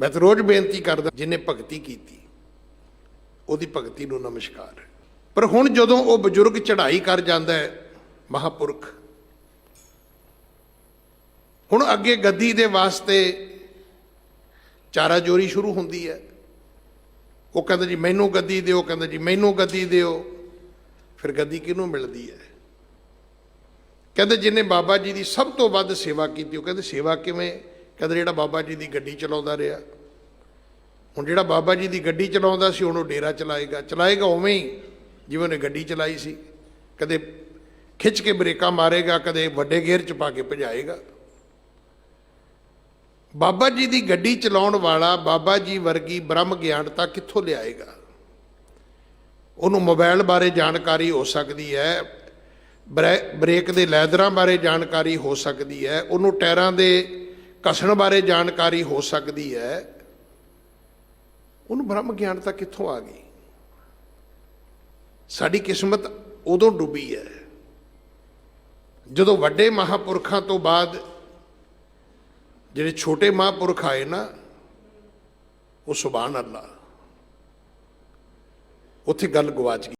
ਮੈਂ ਤਾਂ ਰੋਜ਼ ਬੇਨਤੀ ਕਰਦਾ ਜਿਨੇ ਭਗਤੀ ਕੀਤੀ, ਉਹਦੀ ਭਗਤੀ ਨੂੰ ਨਮਸਕਾਰ। ਪਰ ਹੁਣ ਜਦੋਂ ਉਹ ਬਜ਼ੁਰਗ ਚੜ੍ਹਾਈ ਕਰ ਜਾਂਦਾ ਹੈ, ਮਹਾਪੁਰਖ, ਹੁਣ ਅੱਗੇ ਗੱਦੀ ਦੇ ਵਾਸਤੇ ਚਾਰਾ ਜੋਰੀ ਸ਼ੁਰੂ ਹੁੰਦੀ ਹੈ। ਉਹ ਕਹਿੰਦਾ ਜੀ, ਮੈਨੂੰ ਗੱਦੀ ਦਿਓ। ਕਹਿੰਦਾ ਜੀ, ਮੈਨੂੰ ਗੱਦੀ ਦਿਓ। ਫਿਰ ਗੱਦੀ ਕਿਹਨੂੰ ਮਿਲਦੀ ਹੈ? ਕਹਿੰਦੇ ਜਿਹਨੇ ਬਾਬਾ ਜੀ ਦੀ ਸਭ ਤੋਂ ਵੱਧ ਸੇਵਾ ਕੀਤੀ, ਉਹ ਕਹਿੰਦੇ, ਸੇਵਾ ਕਿਵੇਂ? ਕਹਿੰਦੇ ਜਿਹੜਾ ਬਾਬਾ ਜੀ ਦੀ ਗੱਡੀ ਚਲਾਉਂਦਾ ਰਿਹਾ। ਹੁਣ ਜਿਹੜਾ ਬਾਬਾ ਜੀ ਦੀ ਗੱਡੀ ਚਲਾਉਂਦਾ ਸੀ ਹੁਣ ਉਹ ਡੇਰਾ ਚਲਾਏਗਾ। ਚਲਾਏਗਾ ਉਵੇਂ ਹੀ, ਜਿਵੇਂ ਉਹਨੇ ਗੱਡੀ ਚਲਾਈ ਸੀ। ਕਦੇ ਖਿੱਚ ਕੇ ਬ੍ਰੇਕਾਂ ਮਾਰੇਗਾ, ਕਦੇ ਵੱਡੇ ਗੇਅਰ ਚ ਪਾ ਕੇ ਭਜਾਏਗਾ। ਬਾਬਾ ਜੀ ਦੀ ਗੱਡੀ ਚਲਾਉਣ ਵਾਲਾ ਬਾਬਾ ਜੀ ਵਰਗੀ ਬ੍ਰਹਮ ਗਿਆਨਤਾ ਕਿੱਥੋਂ ਲਿਆਏਗਾ? ਉਹਨੂੰ ਮੋਬਾਈਲ ਬਾਰੇ ਜਾਣਕਾਰੀ ਹੋ ਸਕਦੀ ਹੈ। ਬ੍ਰੈ- ਬ੍ਰੇਕ ਦੇ ਲੈਦਰਾਂ ਬਾਰੇ ਜਾਣਕਾਰੀ ਹੋ ਸਕਦੀ ਹੈ। ਉਹਨੂੰ ਟਾਇਰਾਂ ਦੇ ਘਸਣ ਬਾਰੇ ਜਾਣਕਾਰੀ ਹੋ ਸਕਦੀ ਹੈ। ਉਹਨੂੰ ਬ੍ਰਹਮ ਗਿਆਨ ਤਾਂ ਕਿੱਥੋਂ ਆ ਗਈ? ਸਾਡੀ ਕਿਸਮਤ ਉਦੋਂ ਡੁੱਬੀ ਹੈ, ਜਦੋਂ ਵੱਡੇ ਮਹਾਪੁਰਖਾਂ ਤੋਂ ਬਾਅਦ ਜਿਹੜੇ ਛੋਟੇ ਮਹਾਪੁਰਖ ਆਏ ਨਾ, ਉਹ ਸੁਭਾਨ ਅੱਲਾ। ਉੱਥੇ ਗੱਲ ਗਵਾਚ ਗਈ।